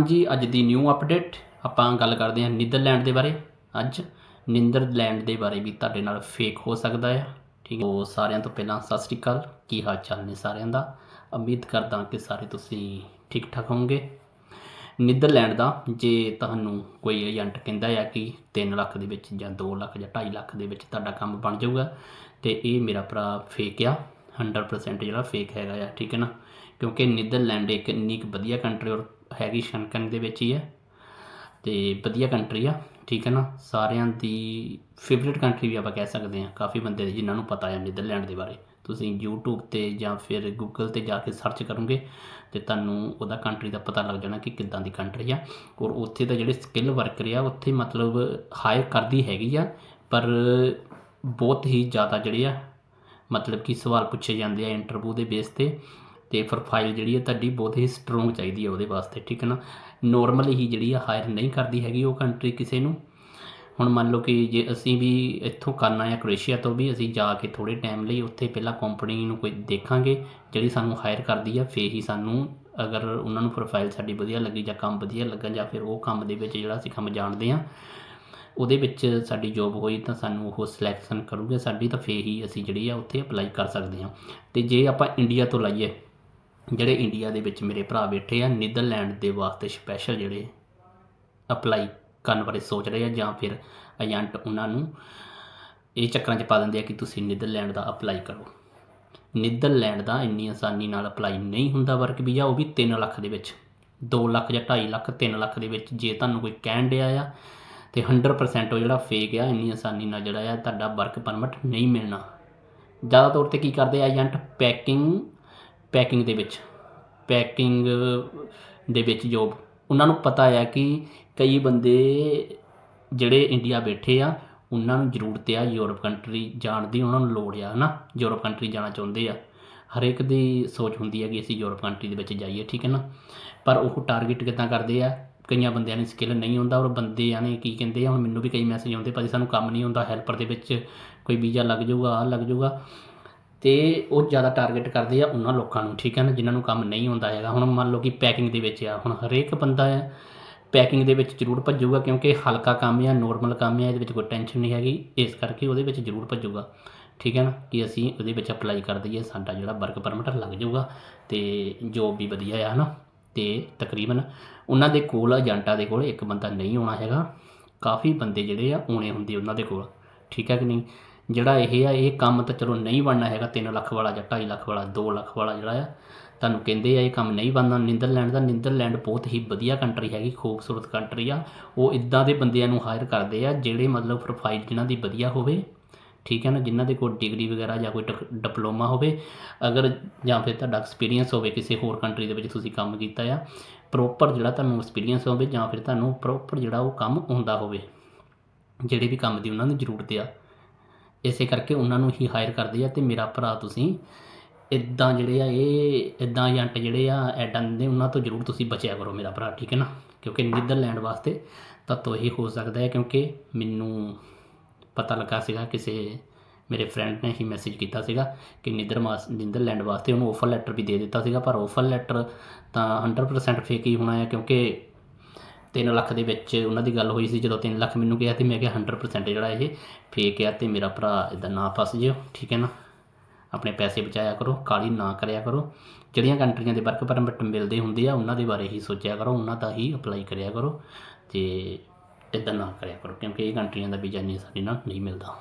ਜੀ ਅੱਜ ਦੀ new update ਆਪਾਂ ਗੱਲ ਕਰਦੇ ਹਾਂ ਨੀਦਰਲੈਂਡ ਦੇ ਬਾਰੇ। ਅੱਜ ਨੀਦਰਲੈਂਡ ਦੇ ਬਾਰੇ ਵੀ ਤੁਹਾਡੇ ਨਾਲ ਫੇਕ ਹੋ ਸਕਦਾ ਹੈ। ਠੀਕ ਉਹ ਸਾਰਿਆਂ ਤੋਂ ਪਹਿਲਾਂ ਸਤਿ ਸ੍ਰੀ ਅਕਾਲ। ਕੀ ਹਾਲ ਚਾਲ ਨੇ ਸਾਰਿਆਂ ਦਾ? ਉਮੀਦ ਕਰਦਾ ਕਿ ਸਾਰੇ ਤੁਸੀਂ ਠੀਕ ਠਾਕ ਹੋਵੋਗੇ। ਨੀਦਰਲੈਂਡ ਦਾ ਜੇ ਤੁਹਾਨੂੰ ਕੋਈ ਏਜੰਟ ਕਹਿੰਦਾ ਹੈ ਕਿ 3 ਲੱਖ ਦੇ ਵਿੱਚ ਜਾਂ 2 ਲੱਖ ਜਾਂ 2.5 ਲੱਖ ਦੇ ਵਿੱਚ ਤੁਹਾਡਾ ਕੰਮ ਬਣ ਜਾਊਗਾ, ਤੇ ਇਹ ਮੇਰਾ ਭਰਾ ਫੇਕ ਆ। 100% ਜਿਹੜਾ ਫੇਕ ਹੈਗਾ ਆ, ਠੀਕ ਹੈ ਨਾ? ਕਿਉਂਕਿ ਨੀਦਰਲੈਂਡ ਇੱਕ ਇੰਨੀ ਕੁ ਵਧੀਆ ਕੰਟਰੀ ਔਰ ਹੈਗੀ ਸ਼ੰਕਨ ਦੇ ਵਿੱਚ ਹੀ ਹੈ ਤੇ ਵਧੀਆ ਕੰਟਰੀ ਆ, ਠੀਕ ਹੈ ਨਾ? ਸਾਰਿਆਂ ਦੀ ਫੇਵਰਿਟ ਕੰਟਰੀ ਵੀ ਆਪਾਂ ਕਹਿ ਸਕਦੇ ਹਾਂ, ਕਾਫੀ ਬੰਦੇ ਜਿਨ੍ਹਾਂ ਨੂੰ ਪਤਾ ਹੈ ਨੀਦਰਲੈਂਡ ਦੇ ਬਾਰੇ। ਤੁਸੀਂ YouTube ਤੇ ਜਾਂ ਫਿਰ Google ਤੇ ਜਾ ਕੇ ਸਰਚ ਕਰੋਗੇ ਤੇ ਤੁਹਾਨੂੰ ਉਹਦਾ ਕੰਟਰੀ ਦਾ ਪਤਾ ਲੱਗ ਜਾਣਾ ਕਿ ਕਿੱਦਾਂ ਦੀ ਕੰਟਰੀ ਆ। ਔਰ ਉੱਥੇ ਦਾ ਜਿਹੜੇ ਸਕਿੱਲ ਵਰਕਰ ਆ, ਉੱਥੇ ਮਤਲਬ ਹਾਇਰ ਕਰਦੀ ਹੈਗੀ ਆ, ਪਰ ਬਹੁਤ ਹੀ ਜ਼ਿਆਦਾ ਜਿਹੜੇ ਆ, ਮਤਲਬ ਕਿ ਸਵਾਲ ਪੁੱਛੇ ਜਾਂਦੇ ਆ ਇੰਟਰਵਿਊ ਦੇ ਬੇਸ ਤੇ। ਤੇ ਪ੍ਰੋਫਾਈਲ ਜਿਹੜੀ ਹੈ ਤੁਹਾਡੀ ਬਹੁਤ ਹੀ ਸਟਰੋਂਗ ਚਾਹੀਦੀ ਹੈ ਉਹਦੇ ਵਾਸਤੇ, ਠੀਕ ਹੈ ਨਾ? ਨੋਰਮਲੀ ਹੀ ਜਿਹੜੀ ਆ ਹਾਇਰ ਨਹੀਂ ਕਰਦੀ ਹੈਗੀ ਉਹ ਕੰਟਰੀ ਕਿਸੇ ਨੂੰ। ਹੁਣ ਮੰਨ ਲਓ ਕਿ ਜੇ ਅਸੀਂ ਵੀ ਇੱਥੋਂ ਕਰਨਾ ਹੈ ਕ੍ਰੋਏਸ਼ੀਆ ਤੋਂ ਵੀ, ਅਸੀਂ ਜਾ ਕੇ ਥੋੜੇ ਟਾਈਮ ਲਈ ਉੱਥੇ ਪਹਿਲਾਂ ਕੰਪਨੀ ਨੂੰ ਕੋਈ ਦੇਖਾਂਗੇ, ਜਿਹੜੀ ਸਾਨੂੰ ਹਾਇਰ ਕਰਦੀ ਆ, ਫੇਰ ਹੀ ਸਾਨੂੰ ਅਗਰ ਉਹਨਾਂ ਨੂੰ ਪ੍ਰੋਫਾਈਲ ਸਾਡੀ ਵਧੀਆ ਲੱਗੀ ਜਾਂ ਕੰਮ ਵਧੀਆ ਲੱਗਾ ਜਾਂ ਫਿਰ ਉਹ ਕੰਮ ਦੇ ਵਿੱਚ ਜਿਹੜਾ ਅਸੀਂ ਕੰਮ ਜਾਣਦੇ ਆ ਉਹਦੇ ਵਿੱਚ ਸਾਡੀ ਜੋਬ ਹੋਈ ਤਾਂ ਸਾਨੂੰ ਉਹ ਸਿਲੈਕਸ਼ਨ ਕਰੂਗੇ ਸਾਡੀ ਤਾਂ ਫੇਰ ਹੀ ਅਸੀਂ ਜਿਹੜੀ ਆ ਉੱਥੇ ਅਪਲਾਈ ਕਰ ਸਕਦੇ ਹਾਂ। ਤੇ ਜੇ ਆਪਾਂ ਇੰਡੀਆ ਤੋਂ ਲਾਈਏ ਜਿਹੜੇ ਇੰਡੀਆ ਦੇ ਵਿੱਚ ਮੇਰੇ ਭਰਾ ਬੈਠੇ ਆ ਨੀਦਰਲੈਂਡ ਦੇ ਵਾਸਤੇ ਸਪੈਸ਼ਲ ਜਿਹੜੇ ਅਪਲਾਈ ਕਰਨ ਬਾਰੇ ਸੋਚ ਰਹੇ ਆ ਜਾਂ ਫਿਰ ਏਜੰਟ ਉਹਨਾਂ ਨੂੰ ਇਹ ਚੱਕਰਾਂ 'ਚ ਪਾ ਦਿੰਦੇ ਆ ਕਿ ਤੁਸੀਂ ਨੀਦਰਲੈਂਡ ਦਾ ਅਪਲਾਈ ਕਰੋ। ਨੀਦਰਲੈਂਡ ਦਾ ਇੰਨੀ ਆਸਾਨੀ ਨਾਲ ਅਪਲਾਈ ਨਹੀਂ ਹੁੰਦਾ ਵਰਕ ਵੀਜ਼ਾ, ਉਹ ਵੀ 3 ਲੱਖ ਦੇ ਵਿੱਚ। 2 ਲੱਖ ਜਾਂ 2.5 ਲੱਖ 3 ਲੱਖ ਦੇ ਵਿੱਚ ਜੇ ਤੁਹਾਨੂੰ ਕੋਈ ਕਹਿਣ ਡਿਆ ਆ ਤੇ 100% ਉਹ ਜਿਹੜਾ ਫੇਕ ਆ, ਇੰਨੀ ਆਸਾਨੀ ਨਾਲ ਜਿਹੜਾ ਆ ਤੁਹਾਡਾ ਵਰਕ ਪਰਮਿਟ ਨਹੀਂ ਮਿਲਣਾ। ਜ਼ਿਆਦਾ ਤੌਰ ਤੇ ਕੀ ਕਰਦੇ ਆ ਏਜੰਟ ਪੈਕਿੰਗ ਪੈਕਿੰਗ ਦੇ ਵਿੱਚ, ਪੈਕਿੰਗ ਦੇ ਵਿੱਚ ਜੋਬ ਉਹਨਾਂ ਨੂੰ ਪਤਾ ਆ ਕਿ ਕਈ ਬੰਦੇ ਜਿਹੜੇ ਇੰਡੀਆ ਬੈਠੇ ਆ, ਉਹਨਾਂ ਨੂੰ ਜ਼ਰੂਰਤ ਆ ਯੂਰਪ ਕੰਟਰੀ ਜਾਣ ਦੀ, ਉਹਨਾਂ ਨੂੰ ਲੋੜ ਆ, ਹਨਾ? ਯੂਰਪ ਕੰਟਰੀ ਜਾਣਾ ਚਾਹੁੰਦੇ ਆ। ਹਰੇਕ ਦੀ ਸੋਚ ਹੁੰਦੀ ਹੈ ਕਿ ਅਸੀਂ ਯੂਰਪ ਕੰਟਰੀ ਦੇ ਵਿੱਚ ਜਾਈਏ, ਠੀਕ ਹੈ ਨਾ? ਪਰ ਉਹ ਟਾਰਗੇਟ ਕਿੱਦਾਂ ਕਰਦੇ ਆ? ਕਈਆਂ ਬੰਦਿਆਂ ਨੇ ਸਕਿੱਲ ਨਹੀਂ ਹੁੰਦਾ ਔਰ ਬੰਦਿਆਂ ਨੇ ਕੀ ਕਹਿੰਦੇ ਆ, ਹੁਣ ਮੈਨੂੰ ਵੀ ਕਈ ਮੈਸੇਜ ਆਉਂਦੇ, ਭਾਜੀ ਸਾਨੂੰ ਕੰਮ ਨਹੀਂ ਹੁੰਦਾ ਹੈਲਪਰ ਦੇ ਵਿੱਚ ਕੋਈ ਵੀਜ਼ਾ ਲੱਗ ਜਾਊਗਾ ਆ ਲੱਗ ਜਾਊਗਾ। ਅਤੇ ਉਹ ਜ਼ਿਆਦਾ ਟਾਰਗੇਟ ਕਰਦੇ ਆ ਉਹਨਾਂ ਲੋਕਾਂ ਨੂੰ, ਠੀਕ ਹੈ ਨਾ, ਜਿਨ੍ਹਾਂ ਨੂੰ ਕੰਮ ਨਹੀਂ ਆਉਂਦਾ ਹੈਗਾ। ਹੁਣ ਮੰਨ ਲਓ ਕਿ ਪੈਕਿੰਗ ਦੇ ਵਿੱਚ ਆ, ਹੁਣ ਹਰੇਕ ਬੰਦਾ ਆ ਪੈਕਿੰਗ ਦੇ ਵਿੱਚ ਜ਼ਰੂਰ ਭੱਜੂਗਾ ਕਿਉਂਕਿ ਹਲਕਾ ਕੰਮ ਆ ਨੋਰਮਲ ਕੰਮ ਆ ਇਹਦੇ ਵਿੱਚ ਕੋਈ ਟੈਨਸ਼ਨ ਨਹੀਂ ਹੈਗੀ, ਇਸ ਕਰਕੇ ਉਹਦੇ ਵਿੱਚ ਜ਼ਰੂਰ ਭੱਜੂਗਾ, ਠੀਕ ਹੈ ਨਾ, ਕਿ ਅਸੀਂ ਉਹਦੇ ਵਿੱਚ ਅਪਲਾਈ ਕਰ ਦਈਏ, ਸਾਡਾ ਜਿਹੜਾ ਵਰਕ ਪਰਮਿਟ ਲੱਗ ਜਾਊਗਾ ਤੇ ਜੋਬ ਵੀ ਵਧੀਆ ਆ, ਹਨਾ, ਤੇ ਤਕਰੀਬਨ ਉਹਨਾਂ ਦੇ ਕੋਲ ਏਜੰਟਾਂ ਦੇ ਕੋਲ ਇੱਕ ਬੰਦਾ ਨਹੀਂ ਆਉਣਾ ਹੈਗਾ, ਕਾਫੀ ਬੰਦੇ ਜਿਹੜੇ ਆ, ਆਉਣੇ ਹੁੰਦੇ ਉਹਨਾਂ ਦੇ ਕੋਲ, ਠੀਕ ਹੈ ਕਿ ਨਹੀਂ? ਜਿਹੜਾ ਇਹ ਆ, ਇਹ ਕੰਮ ਤਾਂ ਚਲੋ ਨਹੀਂ ਬਣਨਾ ਹੈਗਾ 3 ਲੱਖ ਵਾਲਾ ਜਾਂ 2.5 ਲੱਖ ਵਾਲਾ 2 ਲੱਖ ਵਾਲਾ ਜਿਹੜਾ ਆ, ਤੁਹਾਨੂੰ ਕਹਿੰਦੇ ਆ ਇਹ ਕੰਮ ਨਹੀਂ ਬਣਨਾ। ਨੀਦਰਲੈਂਡ ਦਾ ਨੀਦਰਲੈਂਡ ਬਹੁਤ ਹੀ ਵਧੀਆ ਕੰਟਰੀ ਹੈਗੀ, ਖੂਬਸੂਰਤ ਕੰਟਰੀ ਆ। ਉਹ ਇਦਾਂ ਦੇ ਬੰਦਿਆਂ ਨੂੰ ਹਾਇਰ ਕਰਦੇ ਆ ਜਿਹੜੇ ਮਤਲਬ ਪ੍ਰੋਫਾਈਲ ਜਿਨ੍ਹਾਂ ਦੀ ਵਧੀਆ ਹੋਵੇ, ਠੀਕ ਹੈ ਨਾ ਜਿਨ੍ਹਾਂ ਦੇ ਕੋਲ ਡਿਗਰੀ ਵਗੈਰਾ ਜਾਂ ਕੋਈ ਡਿਕ- ਡਿਪਲੋਮਾ ਹੋਵੇ। ਅਗਰ ਜਾਂ ਫਿਰ ਤੁਹਾਡਾ ਐਕਸਪੀਰੀਅੰਸ ਹੋਵੇ ਕਿਸੇ ਹੋਰ ਕੰਟਰੀ ਦੇ ਵਿੱਚ ਤੁਸੀਂ ਕੰਮ ਕੀਤਾ ਆ ਪ੍ਰੋਪਰ ਜਿਹੜਾ ਤੁਹਾਨੂੰ ਐਕਸਪੀਰੀਅੰਸ ਹੋਵੇ ਜਾਂ ਫਿਰ ਤੁਹਾਨੂੰ ਪ੍ਰੋਪਰ ਜਿਹੜਾ ਉਹ ਕੰਮ ਆਉਂਦਾ ਹੋਵੇ, ਜਿਹੜੇ ਵੀ ਕੰਮ ਦੀ ਉਹਨਾਂ ਨੂੰ ਜ਼ਰੂਰਤ ਆ। ਇਸੇ ਕਰਕੇ ਉਹਨਾਂ ਨੂੰ ਹੀ ਹਾਇਰ ਕਰਦੇ ਆ ਤੇ ਮੇਰਾ ਭਰਾ ਤੁਸੀਂ ਇਦਾਂ ਜਿਹੜੇ ਆ ਇਹ ਇਦਾਂ ਏਜੰਟ ਜਿਹੜੇ ਆ ਐਡਾਂ ਦੇ ਉਹਨਾਂ ਤੋਂ ਜ਼ਰੂਰ ਤੁਸੀਂ ਬਚਿਆ ਕਰੋ ਮੇਰਾ ਭਰਾ, ਠੀਕ ਹੈ ਨਾ? ਕਿਉਂਕਿ ਨੀਦਰਲੈਂਡ ਵਾਸਤੇ ਤਾਂ ਤੋਂ ਹੀ ਹੋ ਸਕਦਾ ਹੈ ਕਿਉਂਕਿ ਮੈਨੂੰ ਪਤਾ ਲੱਗਾ ਸੀਗਾ, ਕਿਸੇ ਮੇਰੇ ਫਰੈਂਡ ਨੇ ਹੀ ਮੈਸੇਜ ਕੀਤਾ ਸੀਗਾ ਕਿ ਨੀਦਰਮਾਸ ਨੀਦਰਲੈਂਡ ਵਾਸਤੇ ਉਹਨੂੰ ਆਫਰ ਲੈਟਰ ਵੀ ਦੇ ਦਿੱਤਾ ਸੀਗਾ, ਪਰ ਆਫਰ ਲੈਟਰ ਤਾਂ 100% ਫੇਕ ਹੀ ਹੋਣਾ ਹੈ ਕਿਉਂਕਿ 3 ਲੱਖ ਦੇ ਵਿੱਚ ਉਹਨਾਂ ਦੀ ਗੱਲ ਹੋਈ ਸੀ, ਜਦੋਂ 3 ਲੱਖ ਮੈਨੂੰ ਕਿਹਾ ਤੇ ਮੈਂ ਕਿਹਾ 100% ਜਿਹੜਾ ਇਹ ਫੇਕ ਆ ਤੇ ਮੇਰਾ ਭਰਾ ਇਦਾਂ ਨਾ ਫਸ ਜਿਓ, ਠੀਕ ਹੈ ਨਾ? ਆਪਣੇ ਪੈਸੇ ਬਚਾਇਆ ਕਰੋ, ਕਾਲੀ ਨਾ ਕਰਿਆ ਕਰੋ। ਜਿਹੜੀਆਂ ਕੰਟਰੀਆਂ ਦੇ ਵਰਕ ਪਰਮਿਟ ਮਿਲਦੇ ਹੁੰਦੇ ਆ, ਉਹਨਾਂ ਦੇ ਬਾਰੇ ਹੀ ਸੋਚਿਆ ਕਰੋ, ਉਹਨਾਂ ਦਾ ਹੀ ਅਪਲਾਈ ਕਰਿਆ ਕਰੋ ਤੇ ਇਦਾਂ ਨਾ ਕਰਿਆ ਕਰੋ, ਕਿਉਂਕਿ ਇਹ ਕੰਟਰੀਆਂ ਦਾ ਵੀਜ਼ਾ ਨਹੀਂ ਸਾਡੇ ਨਾਲ ਨਹੀਂ ਮਿਲਦਾ।